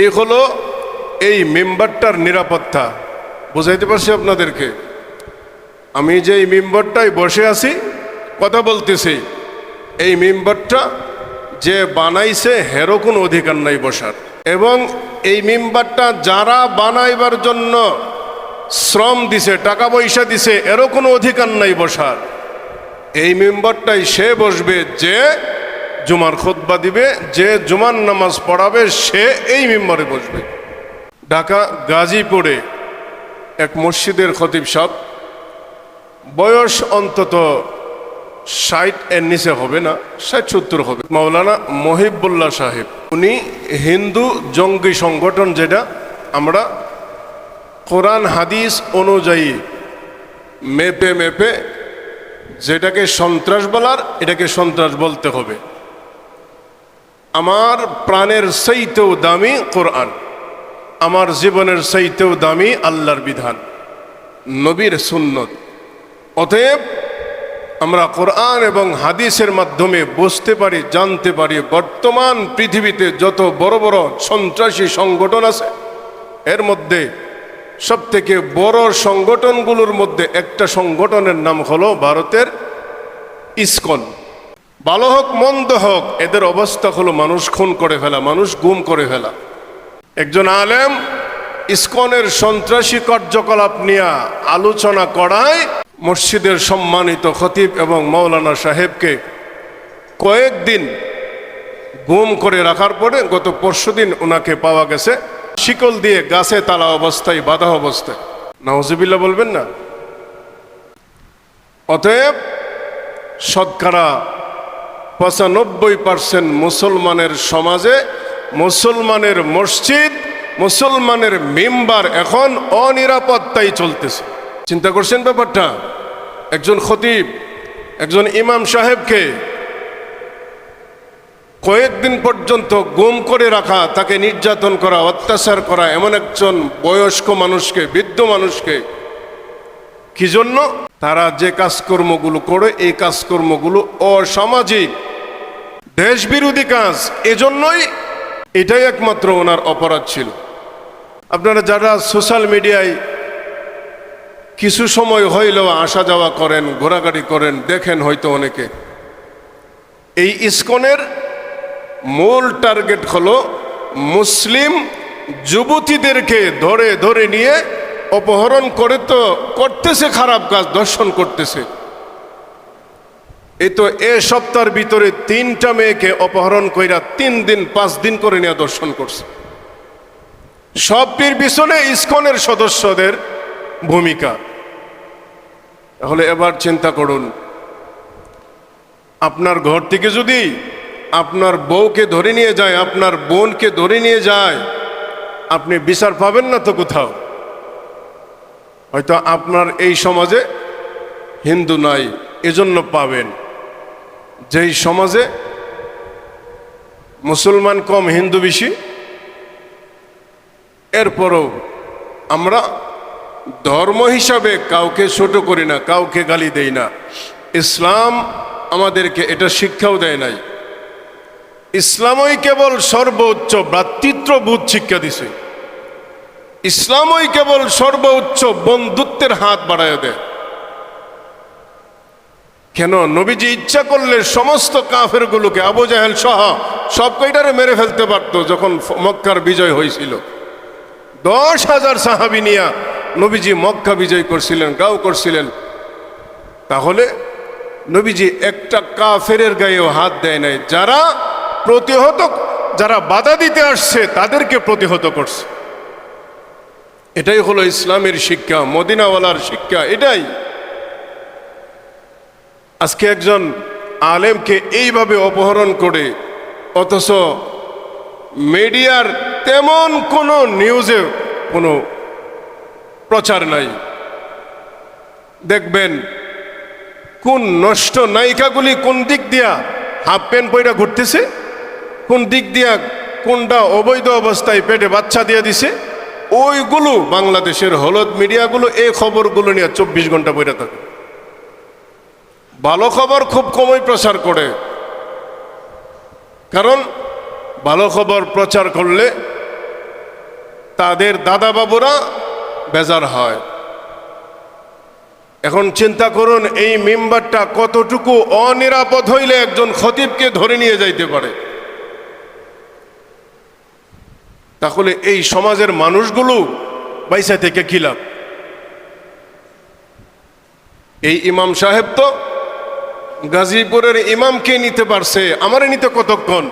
এই হলো এই মেম্বারটার নিরাপত্তা। বুঝাইতে পারছি আপনাদেরকে? আমি যে এই মেম্বারটায় বসে আছি, কথা বলতেছি, এই মেম্বারটা যে বানাইছে হেরো কোনো অধিকার নাই বসার। এবং এই মেম্বারটা যারা বানাইবার জন্য শ্রম দিছে, টাকা পয়সা দিছে, এরও কোনো অধিকার নাই বসার। এই মেম্বারটাই সে বসবে যে জুমার খোদবা দিবে, যে জুমার নামাজ পড়াবে, সে এই মেম্বারে বসবে। ঢাকা, গাজীপুরে এক মসজিদের খতিব সাহ বয়স অন্তত ষাট এর নিচে হবে না, ষাট সত্তর হবে। মাওলানা মহিবুল্লাহ সাহেব, উনি হিন্দু জঙ্গি সংগঠন যেটা, আমরা কোরআন, হাদিস অনুযায়ী মেপে মেপে যেটাকে সন্ত্রাস বলার, এটাকে সন্ত্রাস বলতে হবে। আমার প্রাণের সেইতেও দামি কোরআন। আমার জীবনের সেইতেও দামি আল্লাহর বিধান। নবীর সুন্নত। অতএব আমরা কোরআন এবং হাদিসের মাধ্যমে বুঝতে পারি, জানতে পারি, বর্তমান পৃথিবীতে যত বড় বড় সন্ত্রাসী সংগঠন আছে, এর মধ্যে সব থেকে বড় সংগঠনগুলোর মধ্যে একটা সংগঠনের নাম হলো ভারতের ইসকন। ভালো হোক, মন্দ হোক, এদের অবস্থা হলো মানুষ খুন করে ফেলা, মানুষ গুম করে ফেলা। একজন আলেম ইসকনের সন্ত্রাসী কার্যকলাপ নিয়ে আলোচনা করায় মসজিদের সম্মানিত খতিব এবং মৌলানা সাহেবকে কয়েকদিন গুম করে রাখার পরে গত পরশুদিন ওনাকে পাওয়া গেছে শিকল দিয়ে গাছে তালা অবস্থায়, বাধা অবস্থায়। নওয়াজিবিল্লা বলবেন না? অতএব শতকরা পঁচানব্বই পার্সেন্ট মুসলমানের সমাজে মুসলমানের মসজিদ, মুসলমানের মেম্বার এখন অনিরাপত্তাই চলতেছে। চিন্তা করছেন ব্যাপারটা? একজন খতিব, একজন ইমাম সাহেবকে কয়েকদিন পর্যন্ত গুম করে রাখা, তাকে নির্যাতন করা, অত্যাচার করা এমন একজন বয়স্ক মানুষকে, বৃদ্ধ মানুষকে কি জন্য? তারা যে কাজকর্মগুলো করে, এই কাজকর্মগুলো অসামাজিক। দেশ বিরোধী কাজ, এজন্যই এটাই একমাত্র ওনার অপরাধ ছিল। আপনারা যারা সোশ্যাল মিডিয়ায় কিছু সময় হইলেও আসা যাওয়া করেন, ঘোরাঘুরি করেন, দেখেন হয়তো অনেকে। এই ইস্কনের মূল টার্গেট হলো মুসলিম যুবতীদেরকে ধরে ধরে নিয়ে অপহরণ করে তো করতেছে খারাপ কাজ দর্শন করতেছে। এই তো এ সপ্তাহের ভিতরে তিনটা মেয়েকে অপহরণ কইরা তিন দিন, পাঁচ দিন করে নিয়ে দর্শন করছে। সবটির পিছনে ইসকনের সদস্যদের ভূমিকা। তাহলে এবার চিন্তা করুন, আপনার ঘর থেকে যদি আপনার বউকে ধরে নিয়ে যায়, আপনার বোনকে ধরে নিয়ে যায়, আপনি বিচার পাবেন না তো কোথাও? হয়তো আপনার এই সমাজে হিন্দু নাই, এজন্য পাবেন। যেই সমাজে মুসলমান কম, হিন্দু বেশি, এরপরও আমরা ধর্ম হিসাবে কাউকে ছোট করি না, কাউকে গালি দেই না। ইসলাম আমাদেরকে এটা শিক্ষাও দেয় নাই। ইসলামই কেবল সর্বোচ্চ ভ্রাতৃত্ববোধ শিক্ষা দিছে। ইসলামই কেবল সর্বোচ্চ বন্ধুত্বের হাত বাড়ায় দেয়। কেন? নবীজি ইচ্ছা করলে সমস্ত কাফের গুলোকে আবু জাহেল সহ সব কয়টারে মেরে ফেলতে পারত যখন মক্কার বিজয় হয়েছিল? দশ হাজার সাহাবি নিয়া নবীজি মক্কা বিজয় করছিলেন, গাও করছিলেন। তাহলে নবীজি একটা কাফেরের গায়েও হাত দেয় নাই। যারা প্রতিহত, যারা বাধা দিতে আসছে, তাদেরকে প্রতিহত করছে। এটাই হলো ইসলামের শিক্ষা, মদিনাওয়ালার শিক্ষা, এটাই। আজকে একজন আলেমকে এইভাবে অপহরণ করে, অথচ মিডিয়ার তেমন কোনো নিউজে কোনো প্রচার নাই। দেখবেন, কোন নষ্ট নায়িকাগুলি কোন দিক দিয়া হাফ প্যান্ট পইরা ঘুরতেছে, কোন দিক দিয়া কোনটা অবৈধ অবস্থায় পেটে বাচ্চা দিয়ে দিছে, ওইগুলো বাংলাদেশের হলদ মিডিয়াগুলো এই খবরগুলো নিয়ে চব্বিশ ঘণ্টা বইরা থাকে। ভালো খবর খুব কমই প্রচার করে। কারণ ভালো খবর প্রচার করলে তাদের দাদা বাবুরা বেজার হয়। এখন চিন্তা করুন, এই মেম্বারটা কতটুকু অনিরাপদ হইলে একজন খতিবকে ধরে নিয়ে যাইতে পারে। তাহলে এই সমাজের মানুষগুলো বাইসা থেকে কি লাভ? এই ইমাম সাহেব তো গাজীপুরের ইমামকে নিতে পারছে? আমারে নিতে কতক্ষণ?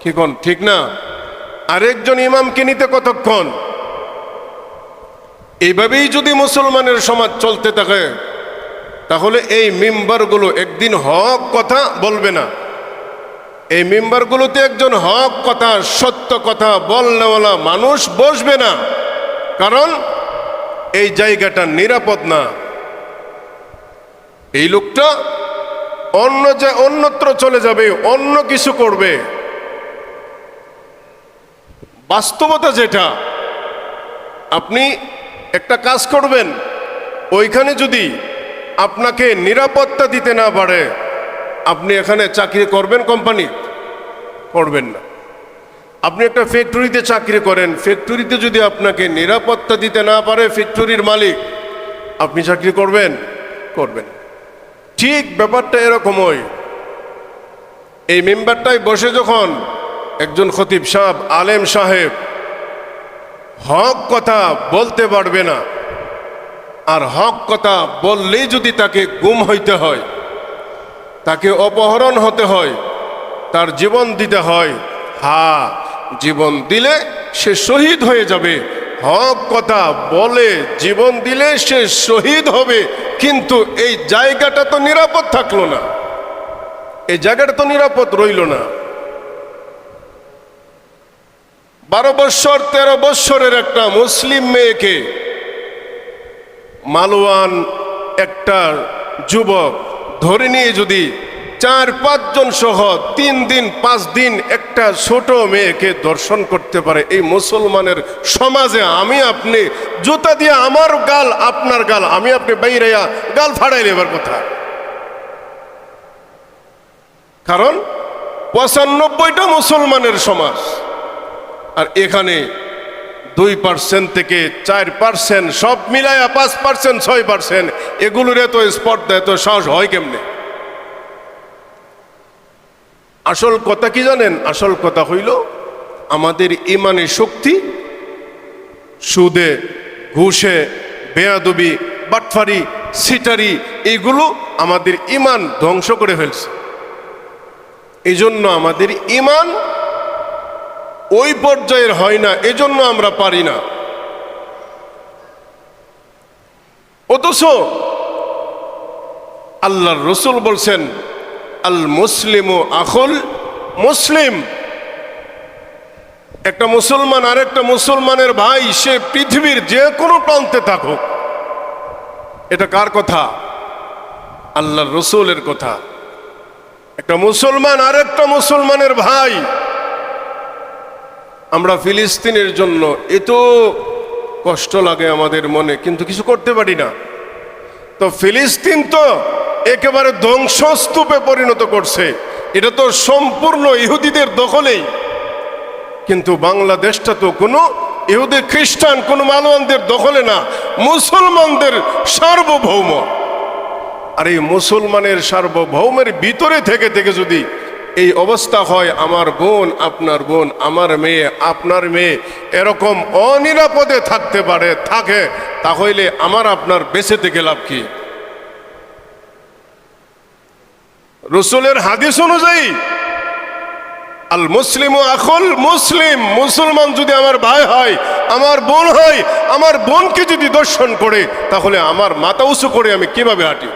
কি কোন, ঠিক না? আরেকজন ইমামকে নিতে কতক্ষণ? এইভাবেই যদি মুসলমানের সমাজ চলতে থাকে, তাহলে এই মেম্বারগুলো একদিন হক কথা বলবে না। এই মেম্বারগুলোতে একজন হক কথা, সত্য কথা বলনেওয়ালা মানুষ বসবে না। কারণ এই জায়গাটা নিরাপদ না। এই লোকটা অন্য যে অন্যত্র চলে যাবে, অন্য কিছু করবে। বাস্তবতা যেটা, আপনি একটা কাজ করবেন, ওইখানে যদি আপনাকে নিরাপত্তা দিতে না পারে, আপনি এখানে চাকরি করবেন কোম্পানি, করবেন না। আপনি একটা ফ্যাক্টরিতে চাকরি করেন, ফ্যাক্টরিতে যদি আপনাকে নিরাপত্তা দিতে না পারে, ফ্যাক্টরির মালিক, আপনি চাকরি করবেন করবেন ঠিক ব্যাপারটা এরকমই এই মেম্বারটাই বসে যখন একজন খতিব সাহেব, আলেম সাহেব, হক কথা বলতে পারবে না, আর হক কথা বললেই যদি তাকে গুম হইতে হয়, তাকে অপহরণ হতে হয়, তার জীবন দিতে হয় হা জীবন দিলে সে শহীদ হয়ে যাবে। হক কথা বলে জীবন দিলে সে শহীদ হবে, কিন্তু এই জায়গাটা তো নিরাপদ থাকল না। এই জায়গাটা তো নিরাপদ রইল না। বারো বৎসর, তেরো বৎসরের একটা মুসলিম মেয়েকে মালওয়ান একটা যুবক ধরে নিয়ে যদি চার, পাঁচজন সহ তিন দিন, পাঁচ দিন একটা ছোট মেয়েকে দর্শন করতে পারে। এই মুসলমানের সমাজে আমি আপনি জুতা দিয়ে আমার গাল, আপনার গাল, আমি আপনি বাইরেয়া গাল ফাড়াই নেবার কথা কারণ পঁচানব্বইটা মুসলমানের সমাজ, আর এখানে দুই পার্সেন্ট থেকে চার পার্সেন্ট, সব মিলায়া পাঁচ পার্সেন্ট, ছয় পার্সেন্ট, এগুলোর এত স্পর্ধা, এত সাহস হয় কেমনে? আসল কথা কি জানেন? আসল কথা হইল, আমাদের ইমানের শক্তি সুদে, ঘুষে, বেয়াদবি, বাটফারি সিটারি এগুলো আমাদের ইমান ধ্বংস করে ফেলছে। এই জন্য আমাদের ইমান ওই পর্যায়ের হয় না, এজন্য আমরা পারি না। অথচ আল্লাহর রসুল বলছেন আল মুসলিম আখুল মুসলিম। একটা মুসলমান আর একটা মুসলমানের ভাই, সে পৃথিবীর যে কোনো প্রান্তে থাকুক। এটা কার কথা? আল্লাহ রসুলের কথা। একটা মুসলমান আর একটা মুসলমানের ভাই। আমরা ফিলিস্তিনের জন্য এত কষ্ট লাগে আমাদের মনে, কিন্তু কিছু করতে পারি না। তো ফিলিস্তিন তো একেবারে ধ্বংসস্তূপে পরিণত করছে। এটা তো সম্পূর্ণ ইহুদিদের দখলেই। কিন্তু বাংলাদেশটা তো কোনো ইহুদি, খ্রিস্টান, কোনো মানবানদের দখলে না। মুসলমানদের সার্বভৌম। আর এই মুসলমানের সার্বভৌমের ভিতরে থেকে থেকে যদি এই অবস্থা হয়, আমার বোন, আপনার বোন, আমার মেয়ে, আপনার মেয়ে এরকম অনিরাপদে থাকতে পারে, থাকে, তাহলে আমার, আপনার বেঁচে থেকে লাভ কি? রসুলের হাদিস অনুযায়ী, আল মুসলিম আখল মুসলিম, মুসলমান যদি আমার ভাই হয়, আমার বোন হয়, আমার বোনকে যদি দর্শন করে, তাহলে আমার মাথা উঁচু করে আমি কীভাবে হাঁটি?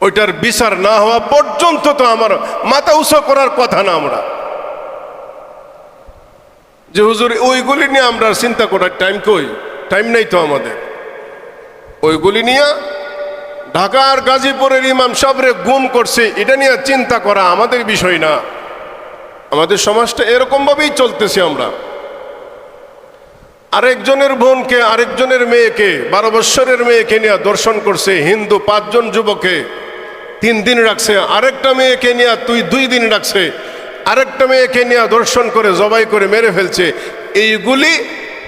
ওইটার বিচার না হওয়া পর্যন্ত তো আমার মাথা উঁচু করার কথা না আমরা। যে হুজুর, ওইগুলি নিয়ে আমরা চিন্তা করার টাইম কই? টাইম নেই তো আমাদের। ওইগুলি নিয়ে ঢাকার গাজীপুরের ইমাম সাবরে গুম করছে, এটা নিয়ে চিন্তা করা আমাদের বিষয় না। আমাদের সমাজটা এরকমভাবেই চলতেছি আমরা। আরেকজনের বোনকে, আরেকজনের মেয়েকে, বারো বৎসরের মেয়েকে নিয়ে দর্শন করছে হিন্দু পাঁচজন যুবকে, তিন দিন রাখছে। আরেকটা মেয়েকে নিয়ে তুই দুই দিন রাখছে। আরেকটা মেয়েকে নিয়ে দর্শন করে, জবাই করে মেরে ফেলছে। এইগুলি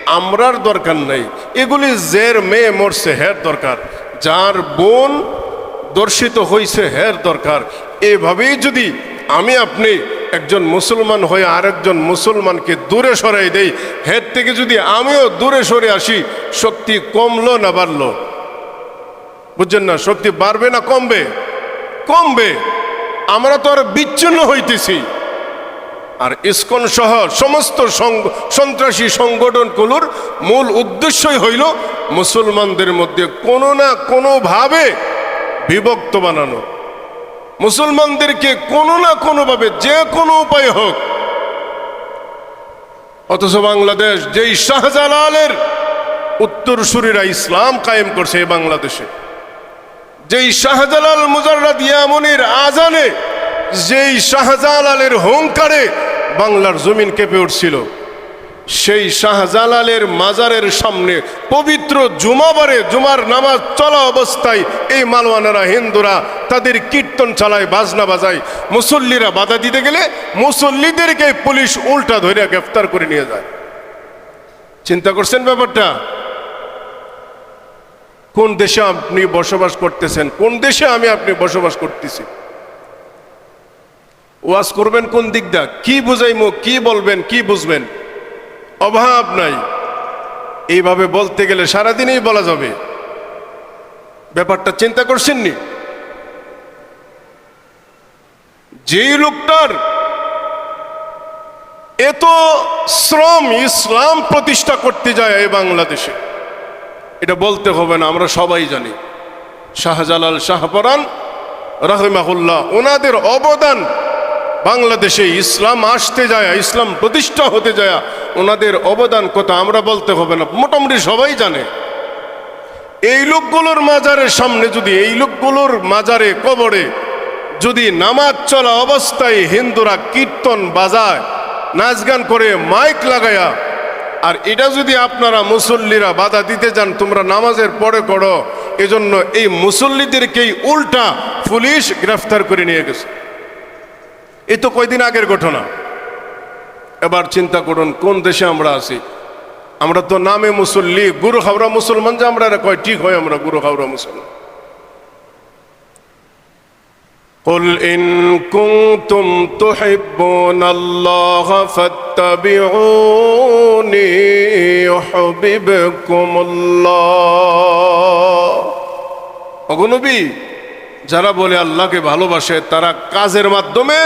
আমরার দরকার নাই। এগুলি জের মেয়ে মরছে, হের দরকার। যার বোন দর্শিত হয়েছে হের দরকার। এভাবেই যদি আমি আপনি একজন মুসলমান হয়ে আরেকজন মুসলমানকে দূরে সরাই দেই, হের থেকে যদি আমিও দূরে সরে আসি, শক্তি কমলো না বাড়লো? বুঝছেন না? শক্তি বাড়বে না কমবে? কমবে। আমরা তো আর বিচ্ছিন্ন হইতেছি। আর ইসকন সহ সমস্ত সন্ত্রাসী সংগঠনগুলোর মূল উদ্দেশ্যই হইল মুসলমানদের মধ্যে কোনো না কোনোভাবে বিভক্ত বানানো। মুসলমানদেরকে কোনো না কোনোভাবে যে কোনো উপায় হোক। অথচ বাংলাদেশ যেই শাহজালালের উত্তরসূরিরা ইসলাম কায়েম করছে এই বাংলাদেশে, যেই শাহজালাল মুজাররাদ ইয়ামনির আজানে যেই শাহজালালের হুঙ্কারে বাংলার জমিন কেঁপে উঠছিল, সেই শাহজালালের মাজারের সামনে পবিত্র জুমাবারে জুমার নামাজ চলা অবস্থায় এই মালওয়ানারা হিন্দুরা তাদের কীর্তন চালায়, বাজনা বাজায়। মুসল্লিরা বাধা দিতে গেলে মুসল্লিদেরকে পুলিশ উল্টা ধরে গ্রেফতার করে নিয়ে যায়। চিন্তা করছেন ব্যাপারটা? কোন দেশে আপনি বসবাস করতেছেন? কোন দেশে আমি আপনি বসবাস করতেছি? ওয়াজ করবেন কোন দিকটা কি বুঝাইমো, কি বলবেন, কি বুঝবেন? অভাব নাই। এইভাবে বলতে গেলে সারাদিনই বলা যাবে। ব্যাপারটা চিন্তা করছেননি যেই লোকটার এত শ্রম, ইসলাম প্রতিষ্ঠা করতে যায় এই বাংলাদেশে, এটা বলতে হবে না, আমরা সবাই জানি। শাহজালাল শাহপরান রাহিমাহুল্লাহ, ওনাদের অবদান বাংলাদেশে ইসলাম আসতে যায়, ইসলাম প্রতিষ্ঠা হতে যায়, ওনাদের অবদান কথা আমরা বলতে হবে না। মোটামুটি সবাই জানে। এই লোকগুলোর মাজারের সামনে যদি, এই লোকগুলোর মাজারে কবরে যদি নামাজ চলা অবস্থায় হিন্দুরা কীর্তন বাজায়, নাচ গান করে মাইক লাগায়া, আর এটা যদি আপনারা মুসল্লিরা বাধা দিতে যান তোমরা নামাজের পরে করো, এজন্য এই মুসল্লিদেরকেই উল্টা পুলিশ গ্রেফতার করে নিয়ে গেছে। এই তো কয়দিন আগের ঘটনা এবার চিন্তা করুন কোন দেশে আমরা আছি আমরা তো নামে মুসল্লি গুরু খাওয়া মুসলমান যে আমরা এরা কয় ঠিক হয় আমরা গুরু খাওয়া মুসলমান قل إن كنتم تحبون الله فاتبعوني يحببكم الله অগনবী যারা বলে আল্লাহকে ভালোবাসে তারা কাজের মাধ্যমে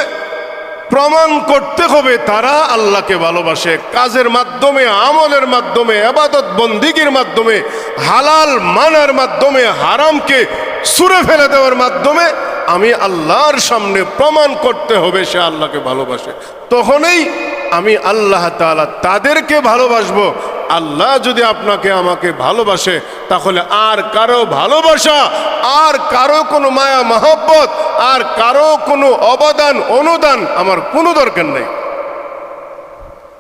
প্রমাণ করতে হবে তারা আল্লাহকে ভালোবাসে। কাজের মাধ্যমে, আমলের মাধ্যমে, আবাদত বন্দিগির মাধ্যমে, হালাল মানার মাধ্যমে, হারামকে সুরে ফেলে দেওয়ার মাধ্যমে আমি আল্লাহর সামনে প্রমাণ করতে হবে সে আল্লাহকে ভালোবাসে। তখনই আমি আল্লাহ তালা তাদেরকে ভালোবাসবো। আল্লাহ যদি আপনাকে আমাকে ভালোবাসে তাহলে আর কারো ভালোবাসা আর কারো কোনো মায়া মহব্বত আর কারো কোনো অবদান অনুদান আমার কোনো দরকার নেই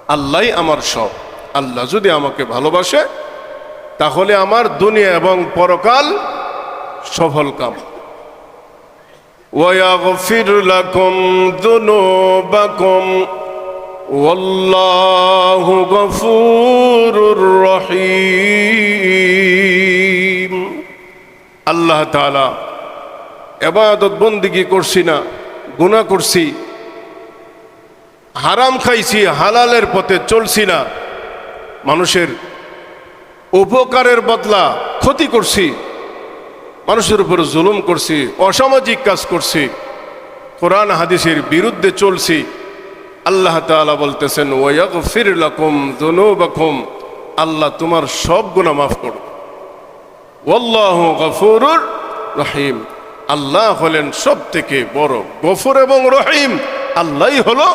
আল্লাহই আমার সব আল্লাহ যদি আমাকে ভালোবাসে তাহলে আমার দুনিয়া এবং পরকাল সফল কাম ويغفر لكم ذنوبكم والله غفور رحيم আল্লাহ তাআলা এবাদত বন্দিগি করছি না গুনাহ করছি হারাম খাইছি হালালের পথে চলছি না মানুষের উপকারের বদলা ক্ষতি করছি মানুষের উপর জুলুম করছি অসামাজিক কাজ করছি কোরআন হাদিসের বিরুদ্ধে চলছি আল্লাহ তাআলা বলতেছেন, ওয়াগফির লাকুম যুনুবাকুম, আল্লাহ তোমার সব গুনাহ মাফ করো ওয়াল্লাহু গফুরুর রহিম। আল্লাহ হলেন সব থেকে বড় গফুর এবং রহিম। আল্লাহই হলো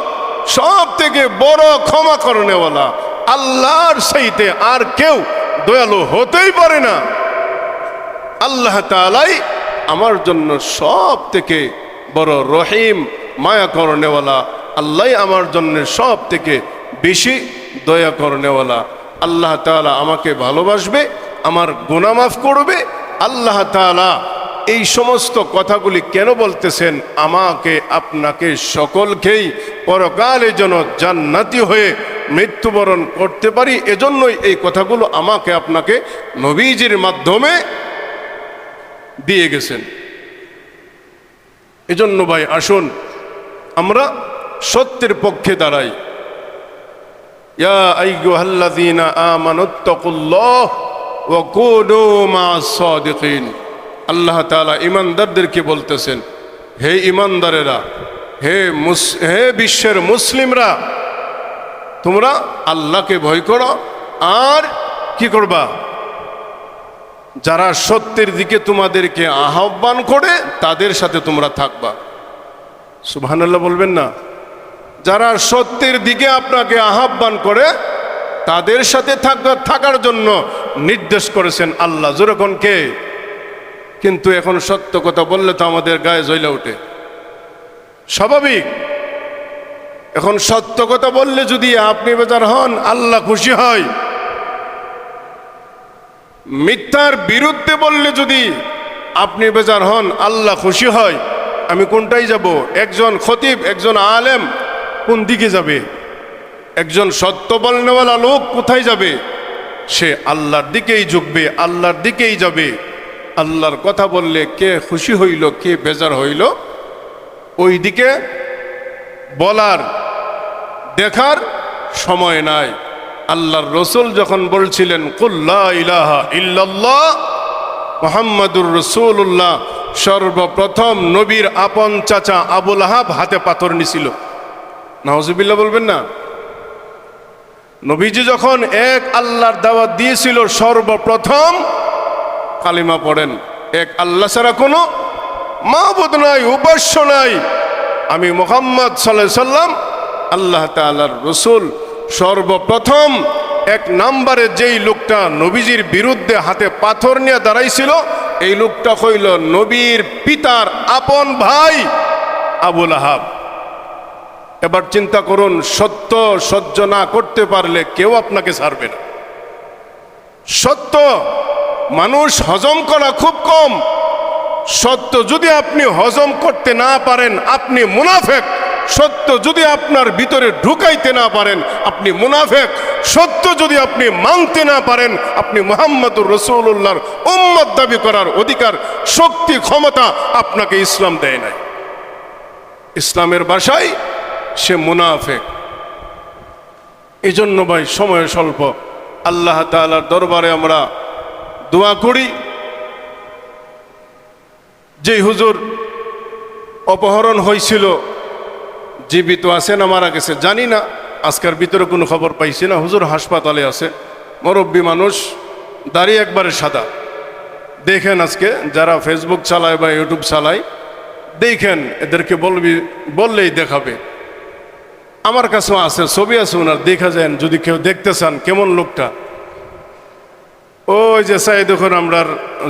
সব থেকে বড় ক্ষমা করণেওয়ালা। আল্লাহর সাইতে আর কেউ দয়ালু হতেই পারে না। আল্লাহ তালাই আমার জন্য সব থেকে বড় রহিম, মায়া করণেওয়ালা। আল্লাহ আমার জন্য সব থেকে বেশি দয়া করণেওয়ালা আল্লাহ তাআলা আমাকে ভালোবাসবে, আমার গুনাহ মাফ করবে। আল্লাহ তাআলা এই সমস্ত কথাগুলি কেন বলতেছেন? আমাকে, আপনাকে সকলকেই পরকালে যেন জান্নাতি হয়ে মৃত্যুবরণ করতে পারি, এজন্যই এই কথাগুলো আমাকে আপনাকে নবীজির মাধ্যমে দিয়ে গেছেন। এজন্য ভাই, আসুন, আমরা সত্যের পক্ষে দাঁড়াই। আল্লাহ তাআলা ঈমানদারদেরকে বলতেছেন, হে ইমানদারেরা হে মুস- হে বিশ্বের মুসলিমরা, তোমরা আল্লাহকে ভয় করো, আর কি করবা? যারা সত্যের দিকে তোমাদেরকে আহ্বান করে, তাদের সাথে তোমরা থাকবা। সুবহানাল্লাহ বলবেন না? যারা সত্যের দিকে আপনাকে আহ্বান করে, তাদের সাথে থাকা থাকার জন্য নির্দেশ করেছেন আল্লাহ। যেরকম কে? কিন্তু এখন সত্য কথা বললে তো আমাদের গায়ে জ্বলে ওঠে। স্বাভাবিক। এখন সত্য কথা বললে যদি আপনি বেজার হন, আল্লাহ খুশি হয়। মিথ্যার বিরুদ্ধে বললে যদি আপনি বেজার হন, আল্লাহ খুশি হয়। আমি কোনটাই যাব? একজন খতিব, একজন আলেম কোন দিকে যাবে? একজন সত্য বলনেওয়ালা লোক কোথায় যাবে? সে আল্লাহর দিকেই ঝুঁকবে, আল্লাহর দিকেই যাবে। আল্লাহর কথা বললে কে খুশি হইল, কে বেজার হইল? ওই দিকে বলার, দেখার সময় নাই। আল্লাহর রসুল যখন বলছিলেন কুল্লা ইলাহা ইল্লাল্লাহ, মোহাম্মদুর রসুল্লাহ সর্বপ্রথম নবীর আপন চাচা আবুল আহাব হাতে পাথর নিছিল। নাহজিবিল্লা বলবেন না। নবীজি যখন এক আল্লাহর দাওয়াত দিয়েছিল সর্বপ্রথম কালিমা পড়েন। এক আল্লাহ ছাড়া কোনো মাহবুদ নাই, উপাস্য নাই। আমি মোহাম্মদ সাল্লাহ সাল্লাম, আল্লাহ তালার রসুল, সর্বপ্রথম এক নাম্বারে যেই লোকটা নবীজির বিরুদ্ধে হাতে পাথর নিয়ে দাঁড়াইছিল, এই লোকটা হইল নবীর পিতার আপন ভাই আবুল আহাব। এবার চিন্তা করুন, সত্য সহ্য না করতে পারলে কেউ আপনাকে ছাড়বে না। সত্য, মানুষ হজম করা খুব কম। সত্য যদি আপনি হজম করতে না পারেন, আপনি মুনাফেক। সত্য যদি আপনার ভিতরে ঢুকাইতে না পারেন, আপনি মুনাফেক। সত্য যদি আপনি মানতে না পারেন, আপনি মোহাম্মদুর রসুল্লাহর উম্মত দাবি করার অধিকার, শক্তি, ক্ষমতা আপনাকে ইসলাম দেয় নাই। ইসলামের ভাষায় সে মুনাফেক। এই জন্য ভাই সময় স্বল্প। আল্লাহ তাআলার দরবারে আমরা দোয়া করি। যে হুজুর অপহরণ হয়েছিল জীবিত আছে না মারা গেছে, জানি না, আজকের ভিতরে কোনো খবর পাইছি না। হুজুর হাসপাতালে আছে, মুরব্বী মানুষ দাঁড়িয়ে একবারে সাদা। দেখেন আজকে যারা ফেসবুক চালায় বা ইউটিউব চালায়, দেখেন, এদেরকে বলবি, বললেই দেখাবে। আমার কাছেও আছে, ছবি আছে ওনার, দেখা যান, যদি কেউ দেখতে চান, কেমন লোকটা? ওই যে সাই দেখুন আমরা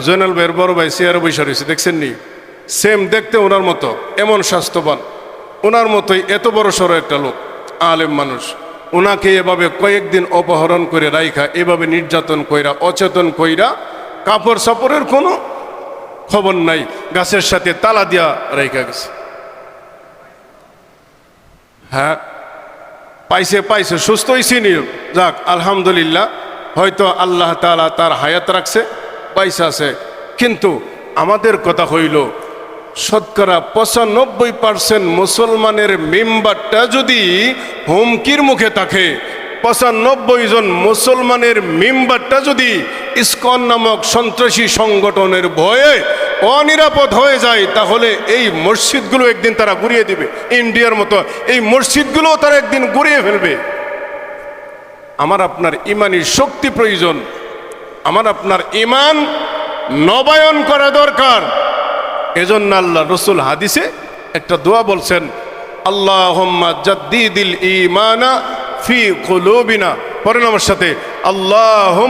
জয়নাল ভাইয়ের বড় ভাই, চেয়ারে বৈশা রয়েছে, দেখছেন নি? সেম দেখতে ওনার মতো, এমন স্বাস্থ্যবান। ওনার মতোই এত বড় সড়ো একটা লোক, আলেম মানুষ। ওনাকে এভাবে কয়েকদিন অপহরণ করে রাইখা, এভাবে নির্যাতন কইরা, অচেতন কইরা, কাপড় সাপড়ের কোনো খবর নাই, গাছের সাথে তালা দিয়া রাইখা গেছে। হ্যাঁ? পাইছে পাইছে, সুস্থ হয়েছি নি। যাক, আলহামদুলিল্লাহ, হয়তো আল্লাহ তালা তার হায়াত রাখছে পাইসা আছে। কিন্তু আমাদের কথা হইল, শতকরা পঁচানব্বই পার্সেন্ট মুসলমানের মেম্বারটা যদি হুমকির মুখে থাকে পঁচানব্বই জন মুসলমানের মেম্বারটা যদি ইস্কন নামক সন্ত্রাসী সংগঠনের ভয়ে অনিরাপদ হয়ে যায়, তাহলে এই মসজিদগুলো একদিন তারা ঘুরিয়ে দিবে। ইন্ডিয়ার মতো এই মসজিদগুলো তারা একদিন ঘুরিয়ে ফেলবে। আমার আপনার ইমানের শক্তি প্রয়োজন। আমার আপনার ইমান নবায়ন করা দরকার। এজন্য আল্লাহ রসুল হাদিসে একটা দোয়া বলছেন আল্লাহ জাদ্দিদিল ইমানা ফি কুলুবিনা। পরেন আমার সাথে। আল্লাহ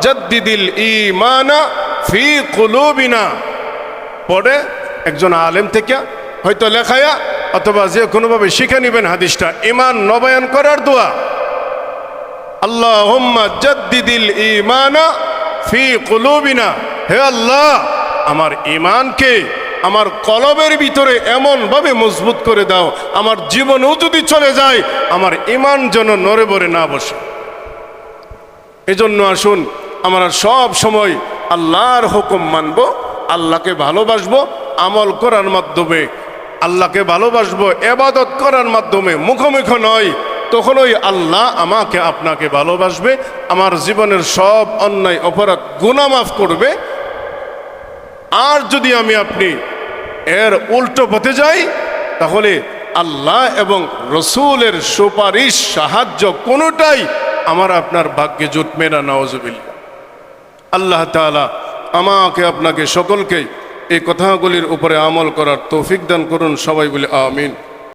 জাদ্দিদিল ইমানা ফি কুলুবিনা। পরে একজন আলেম থেকে, হয়তো লেখায়া, অথবা যে কোনোভাবে শিখে নেবেন হাদিসটা। ইমান নবায়ন করার দোয়া। আল্লাহুম্মা জাদ্দিদিল ইমানা ফি কুলুবিনা। হে আল্লাহ, আমার ইমানকে আমার কলবের ভিতরে এমনভাবে মজবুত করে দাও, আমার জীবনেও যদি চলে যায়, আমার ইমান যেন নড়ে বরে না বসে। এজন্য আসুন, আমরা সব সময় আল্লাহর হুকুম মানব, আল্লাহকে ভালোবাসবো, আমল করার মাধ্যমে, আল্লাহকে ভালোবাসবো, এবাদত করার মাধ্যমে, মুখোমুখ নয় তখন ওই আল্লাহ আমাকে আপনাকে ভালোবাসবে, আমার জীবনের সব অন্যায়, অপরাধ গুণামাফ করবে। আর যদি আমি আপনি এর উল্টো পথে যাই, তাহলে আল্লাহ এবং রসুলের সুপারিশ, সাহায্য কোনোটাই আমার আপনার ভাগ্যে জুটবে না নওয়াজবিল্লা আল্লাহ তালা আমাকে, আপনাকে সকলকে এই কথাগুলির উপরে আমল করার তৌফিক দান করুন, সবাই বলে আমিন।